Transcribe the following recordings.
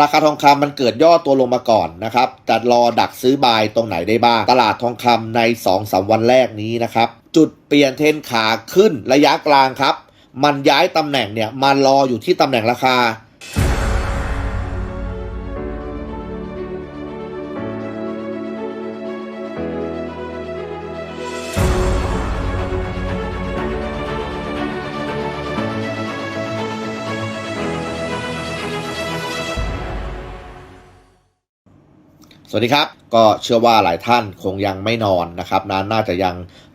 ราคาทองคำมันเกิดย่อตัวลงมาก่อนนะครับจะรอดักซื้อบายตรงไหนได้บ้าง ตลาดทองคำใน2อสวันแรกนี้นะครับ จุดเปลี่ยนเทนขาขึ้นระยะกลางครับ มันย้ายตำแหน่งเนี่ยมารออยู่ที่ตำแหน่งราคา สวัสดีครับ ก็เชื่อว่าหลายท่านคงยังไม่นอนนะครับนะน่าจะยัง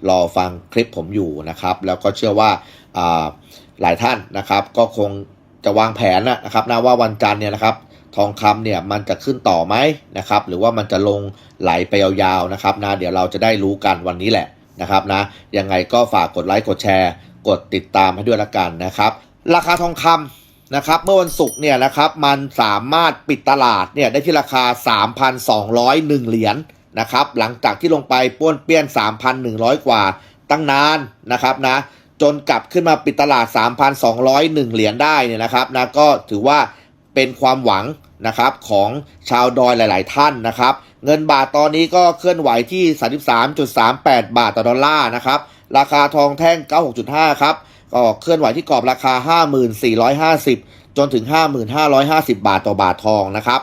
รอฟังคลิปผมอยู่นะครับ แล้วก็เชื่อว่าอ่าหลายท่านนะครับ ก็คงจะวางแผนนะครับนะว่าวันจันทร์เนี่ยนะครับ ทองคำเนี่ยมันจะขึ้นต่อไหมนะครับ หรือว่ามันจะลงไหลไปยาวๆนะครับนะเดี๋ยวเราจะได้รู้กันวันนี้แหละนะครับนะยังไงก็ฝากกดไลค์กดแชร์ กดติดตามให้ด้วยละกันนะครับ ราคาทองคำ นะครับเมื่อวันศุกร์เนี่ยนะครับมันสามารถปิดตลาดเนี่ยได้ที่ราคา 3,201 เหรียญนะครับหลังจากที่ลงไปป้วนเปี้ยน 3,100 กว่าตั้งนานนะครับนะจนกลับขึ้นมาปิดตลาด 3,201 เหรียญได้เนี่ยนะครับนะก็ถือว่าเป็นความหวังนะครับของชาวดอยหลาย ๆ ท่านนะครับ เงินบาทตอนนี้ก็เคลื่อนไหวที่ 33.38 บาทต่อดอลลาร์นะครับราคาทองแท่ง 96.5 ครับ ก็เคลื่อนไหวที่กรอบราคา 5450 จนถึง 5550 บาทต่อบาททองนะครับ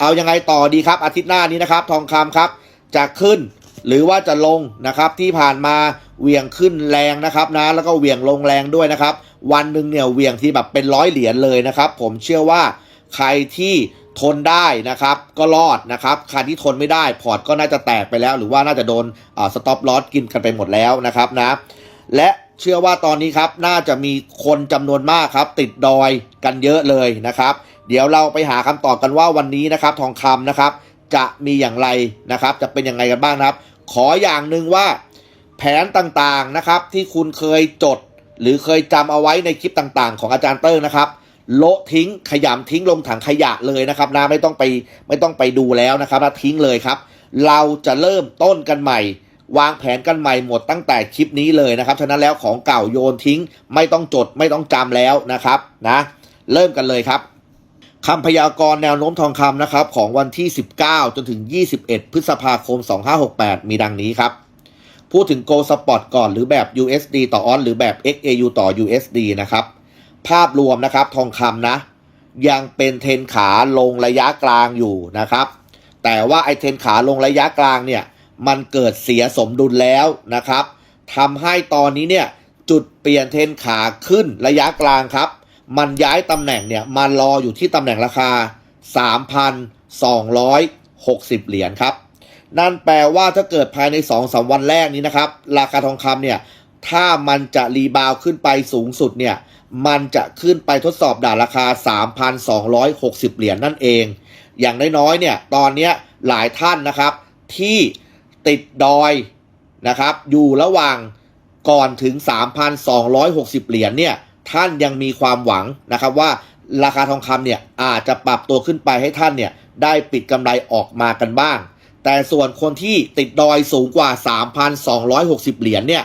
เอายังไงต่อดีครับ อาทิตย์หน้านี้นะครับ ทองคำครับ จะขึ้นหรือว่าจะลงนะครับที่ผ่านมาเหวี่ยงขึ้นแรงนะครับนะแล้วก็เหวี่ยงลงแรงด้วยนะครับ วันหนึ่งเนี่ยเหวี่ยงที่แบบเป็นร้อยเหรียญเลยนะครับ ผมเชื่อว่าใครที่ทนได้นะครับก็รอดนะครับใครที่ทนไม่ได้พอร์ตก็น่าจะแตกไปแล้ว หรือว่าน่าจะโดนสต็อปลอสกินกันไปหมดแล้วนะครับนะและ เชื่อว่าตอนนี้ครับน่าจะมีคนจำนวนมากครับ ติดดอยกันเยอะเลยนะครับ เดี๋ยวเราไปหาคำตอบกันว่าวันนี้นะครับ ทองคำนะครับ จะมีอย่างไรนะครับ จะเป็นยังไงกันบ้างนะครับ ขออย่างหนึ่งว่าแผนต่างๆนะครับ ที่คุณเคยจด หรือเคยจำเอาไว้ในคลิปต่างๆ ของอาจารย์เติ้งนะครับโละทิ้งขยำทิ้งลงถังขยะเลยนะครับนะไม่ต้องไปไม่ต้องไปดูแล้วนะครับนะทิ้งเลยครับ เราจะเริ่มต้นกันใหม่ วางแผนกันใหม่หมดตั้งแต่คลิปนี้เลยนะครับ ฉะนั้นแล้วของเก่าโยนทิ้ง ไม่ต้องจดไม่ต้องจำแล้วนะครับนะเริ่มกันเลยครับคำพยากรณ์แนวโน้มทองคำนะครับของวันที่ 19 จนถึง 21 พฤษภาคม 2568 มีดังนี้ครับ พูดถึง Go Spot ก่อนหรือแบบ USD ต่อออนหรือแบบ XAU ต่อ USD นะครับ ภาพรวมนะครับทองคำนะ ยังเป็นเทนขาลงระยะกลางอยู่นะครับ แต่ว่าไอเทนขาลงระยะกลางเนี่ย มันเกิดเสียสมดุลแล้วนะครับทำให้ตอนนี้เนี่ยจุดเปลี่ยนเทนขาขึ้นระยะกลางครับ มันย้ายตำแหน่งเนี่ยมารออยู่ที่ตำแหน่งราคา 3,260 เหรียญครับ นั่นแปลว่าถ้าเกิดภายใน2อสวันแรกนี้นะครับ ราคาทองคำเนี่ยถ้ามันจะรีบาวขึ้นไปสูงสุดเนี่ยมันจะขึ้นไปทดสอบด่านราคา 3,260 เหรียญนั่นเอง อย่างน้อยๆเนี่ยตอนนี้หลายท่านนะครับที่ ติดดอยนะครับ อยู่ระหว่างก่อนถึง 3,260 เหรียญเนี่ยท่านยังมีความหวังนะครับว่าราคาทองคำเนี่ยอาจจะปรับตัวขึ้นไปให้ท่านเนี่ยได้ปิดกำไรออกมากันบ้าง แต่ส่วนคนที่ติดดอยสูงกว่า 3,260 เหรียญเนี่ย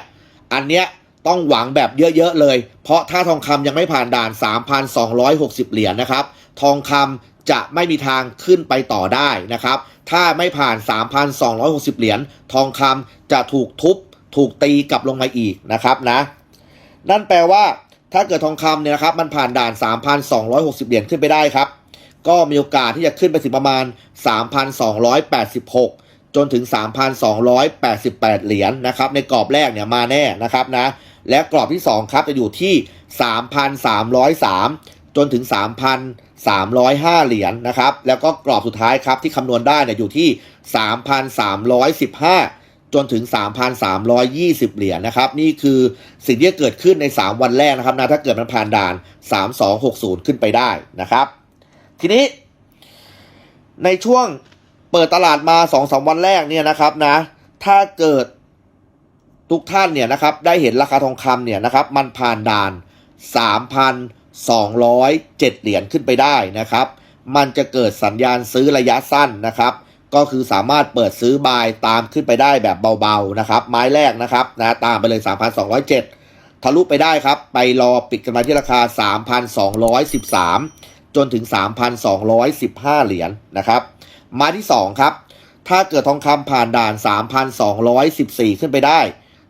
อันเนี้ยต้องหวังแบบเยอะ ๆ เลย เพราะถ้าทองคำยังไม่ผ่านด่าน 3,260 เหรียญนะครับ ทองคำ จะไม่มีทางขึ้นไปต่อได้นะครับ ถ้าไม่ผ่าน 3,260 เหรียญทองคำจะถูกทุบ ถูกตีกลับลงมาอีกนะครับนะ นั่นแปลว่าถ้าเกิดทองคำเนี่ยนะครับ มันผ่านด่าน 3,260 เหรียญขึ้นไปได้ครับ ก็มีโอกาสที่จะขึ้นไปถึงประมาณ 3,286 จนถึง 3,288 เหรียญนะครับ ในกรอบแรกเนี่ยมาแน่นะครับนะ และกรอบที่ 2 ครับจะอยู่ที่ 3,303 จนถึง 305 เหรียญนะครับ แล้วก็กรอบสุดท้ายครับที่คำนวณได้เนี่ยอยู่ที่ 3,315 จนถึง 3,320 เหรียญนะครับ นี่คือสิ่งที่จะเกิดขึ้นใน 3 วันแรกนะครับนะถ้าเกิดมันผ่านด่าน 3260 ขึ้นไปได้นะครับ ทีนี้ ในช่วงเปิดตลาดมา2อสวันแรกเนี่ยนะครับนะ ถ้าเกิดทุกท่านเนี่ยนะครับได้เห็นราคาทองคำเนี่ยนะครับมันผ่านด่าน 207 เหรียญขึ้นไปได้นะครับ มันจะเกิดสัญญาณซื้อระยะสั้นนะครับ ก็คือสามารถเปิดซื้อบายตามขึ้นไปได้แบบเบาๆนะครับ ไม้แรกนะครับนะตามไปเลย 3,207 ทะลุไปได้ครับ ไปรอปิดกันมาที่ราคา 3,213 จนถึง 3,215 เหรียญนะครับ ไม้ที่ 2 ครับ ถ้าเกิดทองคำผ่านด่าน 3,214 ขึ้นไปได้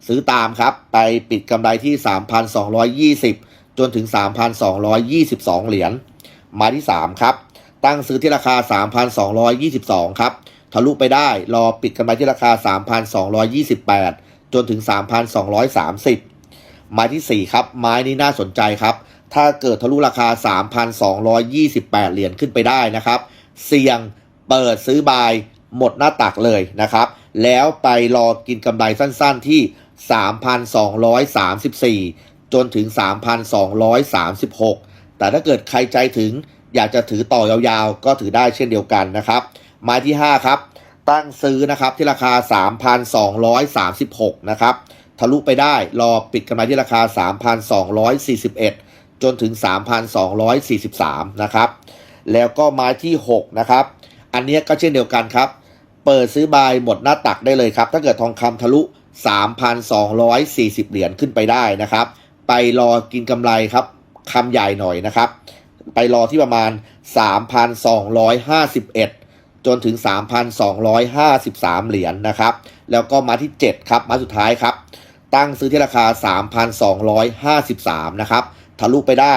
ซื้อตามครับ ไปปิดกำไรที่ 3,220 จนถึง 3,222 เหรียญม้ที่ 3 ครับ ตั้งซื้อที่ราคา 3,222 ครับ ทะลุไปได้รอปิดกำไรที่ราคา 3,228 จนถึง 3,230ม้ทีสี่ 4 ครับ ไม้นี้น่าสนใจครับ ถ้าเกิดทะลุราคา 3,228 เหรียญขึ้นไปได้นะครับ เสี่ยงเปิดซื้อบายหมดหน้าตักเลยนะครับ แล้วไปรอกินกำไรสั้นๆที่ 3,234 จนถึง 3,236 แต่ถ้าเกิดใครใจถึงอยากจะถือต่อยาวๆ ก็ถือได้เช่นเดียวกันนะครับไม้ที่ 5 ครับ ตั้งซื้อนะครับที่ราคา 3,236 นะครับ ทะลุไปได้รอปิดกำไรที่ราคา 3,241 จนถึง 3,243 นะครับ แล้วก็ไม้ที่ 6 นะครับ อันนี้ก็เช่นเดียวกันครับ เปิดซื้อบายหมดหน้าตักได้เลยครับ ถ้าเกิดทองคำทะลุ 3,240 เหรียญขึ้นไปได้นะครับ ไปรอกินกำไรครับคำใหญ่หน่อยนะครับ ไปรอที่ประมาณ 3,251 จนถึง 3,253 เหรียญนะครับ แล้วก็มาที่ 7 ครับ มาสุดท้ายครับ ตั้งซื้อที่ราคา 3,253 นะครับ ทะลุไปได้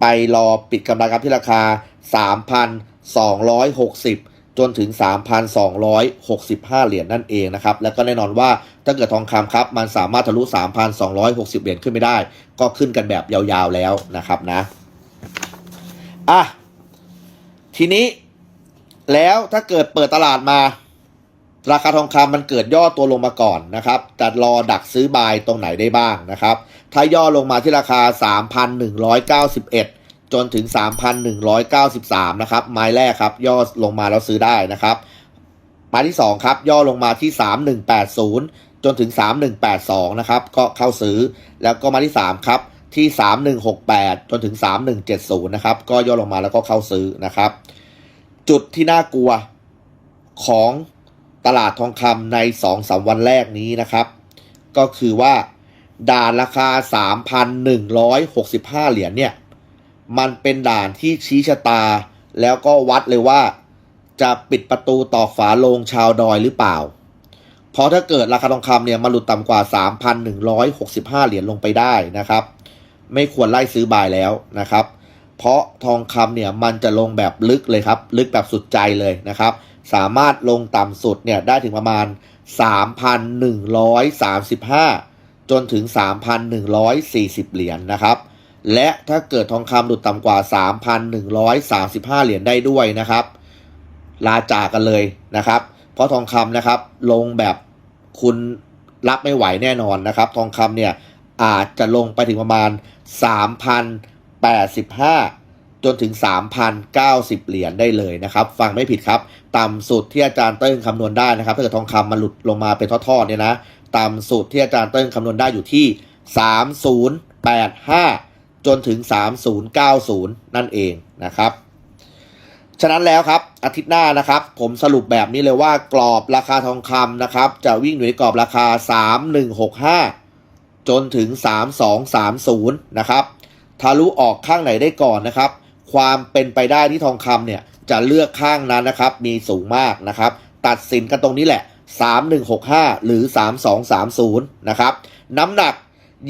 ไปรอปิดกำไรครับที่ราคา 3,260 จนถึง 3,265 เหรียญนั่นเองนะครับ แล้วก็แน่นอนว่าถ้าเกิดทองคำครับ มันสามารถทะลุ 3,260 เหรียญขึ้นไม่ได้ ก็ขึ้นกันแบบยาวๆแล้วนะครับนะ อะ ทีนี้แล้วถ้าเกิดเปิดตลาดมา ราคาทองคำมันเกิดย่อตัวลงมาก่อนนะครับจะรอดักซื้อบายตรงไหนได้บ้างนะครับ ถ้าย่อลงมาที่ราคา 3,191 จนถึง 3,193 นะครับ ไม้แรกครับ ย่อลงมาแล้วซื้อได้นะครับไม้ที่ 2 ครับ ย่อลงมาที่ 3180 จนถึง 3182 นะครับ ก็เข้าซื้อ แล้วก็ไมาที่ 3 ครับ ที่ 3168 จนถึง 3170 นะครับ ก็ย่อลงมาแล้วก็เข้าซื้อนะครับ จุดที่น่ากลัวของตลาดทองคำใน 2-3 วันแรกนี้นะครับ ก็คือว่าด่านราคา 3,165 เหรียญเนี่ย มันเป็นด่านที่ชี้ชะตา แล้วก็วัดเลยว่า จะปิดประตูตอกฝาโลงชาวดอยหรือเปล่า เพราะถ้าเกิดราคาทองคำเนี่ยมาหลุดต่ำกว่า 3,165 เหรียญลงไปได้นะครับ ไม่ควรไล่ซื้อบายแล้วนะครับ เพราะทองคำเนี่ยมันจะลงแบบลึกเลยครับ ลึกแบบสุดใจเลยนะครับ สามารถลงต่ำสุดเนี่ยได้ถึงประมาณ 3,135 จนถึง 3,140 เหรียญนะครับ และถ้าเกิดทองคำหลุดต่ำกว่า 3,135 เหรียญได้ด้วยนะครับ ลาจากกันเลยนะครับ เพราะทองคำนะครับลงแบบคุณรับไม่ไหวแน่นอนนะครับ ทองคำเนี่ยอาจจะลงไปถึงประมาณ 3,085 จนถึง 3,090 เหรียญได้เลยนะครับ ฟังไม่ผิดครับ ต่ำสุดที่อาจารย์เติ้งคำนวณได้นะครับ ถ้าเกิดทองคำมันหลุดลงมาเป็นทอดๆเนี่ยนะ ต่ำสุดที่อาจารย์เติ้งคำนวณได้อยู่ที่ 3085 จนถึง 3090 นั่นเองนะครับ ฉะนั้นแล้วครับอาทิตย์หน้านะครับ ผมสรุปแบบนี้เลยว่ากรอบราคาทองคำนะครับ จะวิ่งอยู่ในกรอบราคา 3165 จนถึง 3230 นะครับทะลุออกข้างไหนได้ก่อนนะครับ ความเป็นไปได้ที่ทองคำเนี่ยจะเลือกข้างนั้นนะครับ มีสูงมากนะครับ ตัดสินกันตรงนี้แหละ 3165 หรือ 3230 นะครับ น้ำหนัก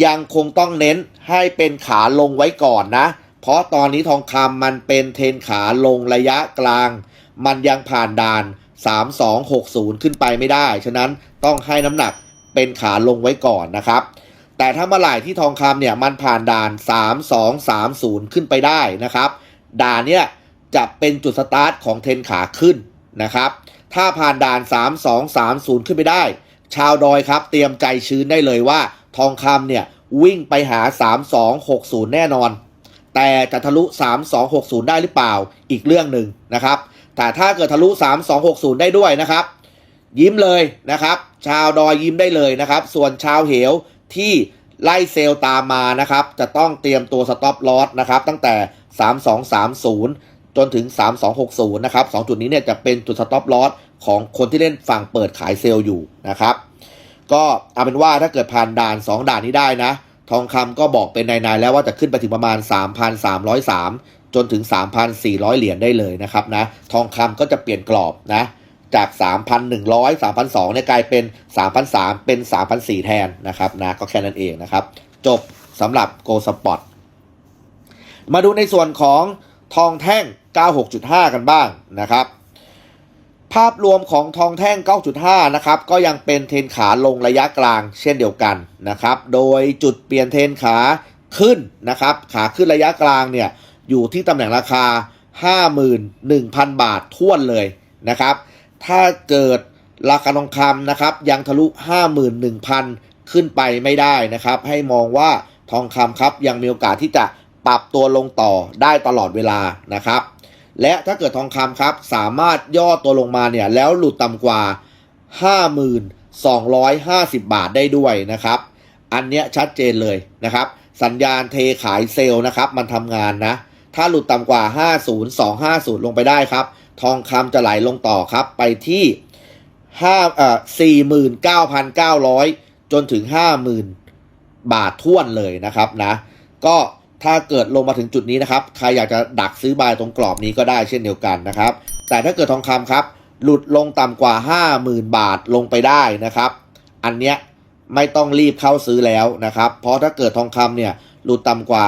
ยังคงต้องเน้นให้เป็นขาลงไว้ก่อนนะ เพราะตอนนี้ทองคำมันเป็นเทนขาลงระยะกลาง มันยังผ่านด่าน 3260 ขึ้นไปไม่ได้ ฉะนั้นต้องให้น้ำหนักเป็นขาลงไว้ก่อนนะครับ แต่ถ้าเมื่อไหร่ที่ทองคำเนี่ยมันผ่านด่าน 3230 ขึ้นไปได้นะครับ ด่านเนี่ยจะเป็นจุดสตาร์ทของเทนขาขึ้นนะครับ ถ้าผ่านด่าน 3230 ขึ้นไปได้ ชาวดอยครับ เตรียมใจชื้นได้เลยว่า ทองคำเนี่ย วิ่งไปหา 3260 แน่นอน แต่จะทะลุ 3260 ได้หรือเปล่าอีกเรื่องหนึ่งนะครับ แต่ถ้าเกิดทะลุ 3260 ได้ด้วยนะครับ ยิ้มเลยนะครับ ชาวดอยยิ้มได้เลยนะครับ ส่วนชาวเหวที่ไล่เซลล์ตามมานะครับ จะต้องเตรียมตัวสต็อปลอสนะครับ ตั้งแต่ 3230 จนถึง 3260 นะครับ 2 จุดนี้เนี่ยจะเป็นจุดสต็อปลอส ของคนที่เล่นฝั่งเปิดขายเซลล์อยู่นะครับ ก็เอาเป็นว่าถ้าเกิดผ่านด่าน 2 ด่านนี้ได้นะ ทองคำก็บอกเป็นนายๆแล้วว่าจะขึ้นไปถึงประมาณ 3,303จจนถึง 3,400 เหรียญได้เลยนะครับนะทองคำก็จะเปลี่ยนกรอบนะจาก 3,100 3,200เนี่ยกลายเป็น 3,300 เป็น 3,400 แทนนะครับนะก็แค่นั้นเองนะครับ จบสำหรับ Go Spot มาดูในส่วนของทองแท่ง 96.5 กันบ้างนะครับ ภาพรวมของทองแท่ง 9.5 นะครับ ก็ยังเป็นเทนขาลงระยะกลางเช่นเดียวกันนะครับ โดยจุดเปลี่ยนเทนขาขึ้นนะครับ ขาขึ้นระยะกลางเนี่ยอยู่ที่ตำแหน่งราคา 51,000 บาทท่วนเลยนะครับ ถ้าเกิดราคาทองคำนะครับ ยังทะลุ 51,000 ขึ้นไปไม่ได้นะครับ ให้มองว่าทองคำครับยังมีโอกาสที่จะปรับตัวลงต่อได้ตลอดเวลานะครับ และถ้าเกิดทองคำครับ สามารถย่อตัวลงมาเนี่ย แล้วหลุดต่ำกว่า 5,250 บาทได้ด้วยนะครับ อันเนี้ยชัดเจนเลยนะครับ สัญญาณเทขายเซลล์นะครับ มันทำงานนะ ถ้าหลุดต่ำกว่า 50250 ลงไปได้ครับ ทองคำจะไหลลงต่อครับ ไปที่5เอ่อ49,900 จนถึง 50,000 บาทท่วนเลยนะครับนะ ก็ ถ้าเกิดลงมาถึงจุดนี้นะครับ ใครอยากจะดักซื้อบายตรงกรอบนี้ก็ได้เช่นเดียวกันนะครับ แต่ถ้าเกิดทองคำครับ หลุดลงต่ำกว่า 50,000 บาทลงไปได้นะครับ อันเนี้ยไม่ต้องรีบเข้าซื้อแล้วนะครับ เพราะถ้าเกิดทองคำเนี่ยหลุดต่ำกว่า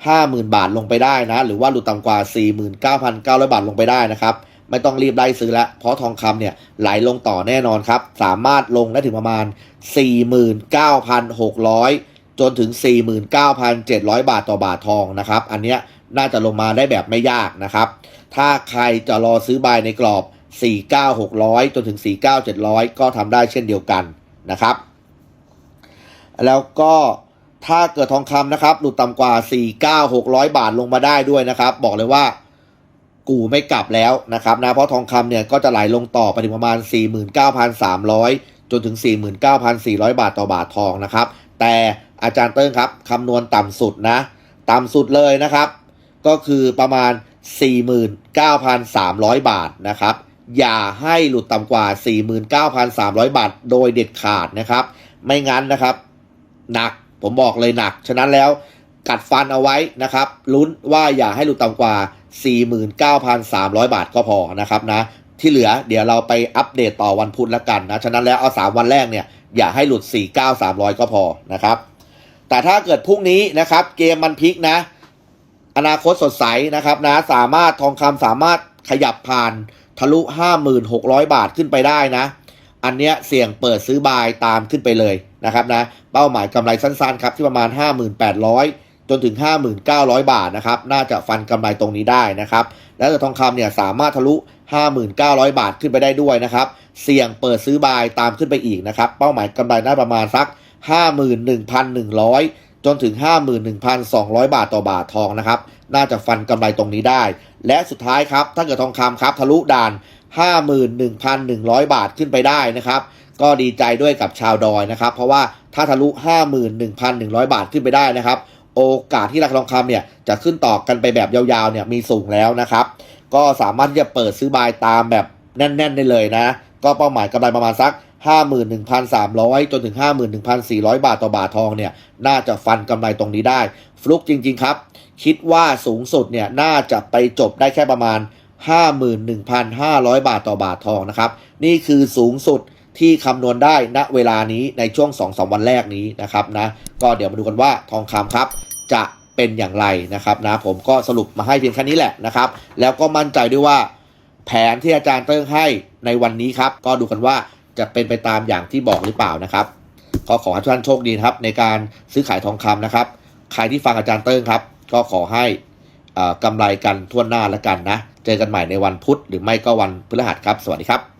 50,000 บาทลงไปได้นะ หรือว่าหลุดต่ำกว่า 49,900 บาทลงไปได้นะครับ ไม่ต้องรีบไล่ซื้อแล้วเพราะทองคำเนี่ยไหลลงต่อแน่นอนครับ สามารถลงได้ถึงประมาณ 49,600 จนถึง 49,700 บาทต่อบาททองนะครับ อันเนี้ยน่าจะลงมาได้แบบไม่ยากนะครับ ถ้าใครจะรอซื้อบายในกรอบ 49,600 จนถึง 49,700 ก็ทำได้เช่นเดียวกันนะครับ แล้วก็ถ้าเกิดทองคำนะครับ หลุดต่ำกว่า 49,600 บาทลงมาได้ด้วยนะครับ บอกเลยว่ากูไม่กลับแล้วนะครับนะเพราะทองคำเนี่ยก็จะไหลลงต่อไปถึงประมาณ 49,300 จนถึง 49,400 บาทต่อบาททองนะครับ แต่ อาจารย์เติ้งครับคำนวณต่ำสุดนะ ต่ำสุดเลยนะครับ ก็คือประมาณ 49,300 บาทนะครับ อย่าให้หลุดต่ำกว่า 49,300 บาท โดยเด็ดขาดนะครับ ไม่งั้นนะครับ หนักผมบอกเลยหนัก ฉะนั้นแล้วกัดฟันเอาไว้นะครับ ลุ้นว่าอย่าให้หลุดต่ำกว่า 49,300 บาทก็พอนะครับนะ ที่เหลือเดี๋ยวเราไปอัปเดตต่อวันพุธแล้วกันนะ ฉะนั้นแล้วเอา 3 วันแรกเนี่ย อย่าให้หลุด 49,300 ก็พอนะครับ แต่ถ้าเกิดพรุ่งนี้นะครับ เกมมันพลิกนะ อนาคตสดใสนะครับนะสามารถทองคำสามารถขยับผ่านทะลุ 5,600 บาทขึ้นไปได้นะ อันเนี้ยเสี่ยงเปิดซื้อบายตามขึ้นไปเลยนะครับนะ เป้าหมายกำไรสั้นๆครับที่ประมาณ 5,800 จนถึง 5,900 บาทนะครับ น่าจะฟันกำไรตรงนี้ได้นะครับ แล้วแต่ทองคำเนี่ยสามารถทะลุ 5,900 บาทขึ้นไปได้ด้วยนะครับ เสี่ยงเปิดซื้อบายตามขึ้นไปอีกนะครับ เป้าหมายกำไรน่าประมาณสัก 51,100 จนถึง 51,200 บาทต่อบาททองนะครับ น่าจะฟันกำไรตรงนี้ได้ และสุดท้ายครับ ถ้าเกิดทองคำครับทะลุด่าน 51,100 บาทขึ้นไปได้นะครับ ก็ดีใจด้วยกับชาวดอยนะครับ เพราะว่าถ้าทะลุ 51,100 บาทขึ้นไปได้นะครับ โอกาสที่ราคาทองคำเนี่ยจะขึ้นต่อกันไปแบบยาวๆเนี่ยมีสูงแล้วนะครับ ก็สามารถที่จะเปิดซื้อบายตามแบบแน่น ๆ ได้เลยนะ ก็เป้าหมายกำไรประมาณสัก 51,300 จนถึง 51,400 บาทต่อบาททองเนี่ย น่าจะฟันกำไรตรงนี้ได้ ฟลุกจริง ๆ ครับ คิดว่าสูงสุดเนี่ย น่าจะไปจบได้แค่ประมาณ 51,500 บาทต่อบาททองนะครับ นี่คือสูงสุดที่คำนวณได้ณเวลานี้ในช่วง 2-3 วันแรกนี้นะครับนะ ก็เดี๋ยวมาดูกันว่าทองคำครับ จะเป็นอย่างไรนะครับนะผมก็สรุปมาให้เพียงแค่นี้แหละนะครับ แล้วก็มั่นใจด้วยว่า แผนที่อาจารย์เติ้งให้ในวันนี้ครับ ก็ดูกันว่า จะเป็นไปตามอย่างที่บอกหรือเปล่านะครับก็ขอให้ทุกท่านโชคดีครับ ในการซื้อขายทองคำนะครับ ใครที่ฟังอาจารย์เติ้งครับ ก็ขอให้กำไรกันทั่วหน้าแล้วกันนะ เจอกันใหม่ในวันพุธหรือไม่ก็วันพฤหัสครับ สวัสดีครับ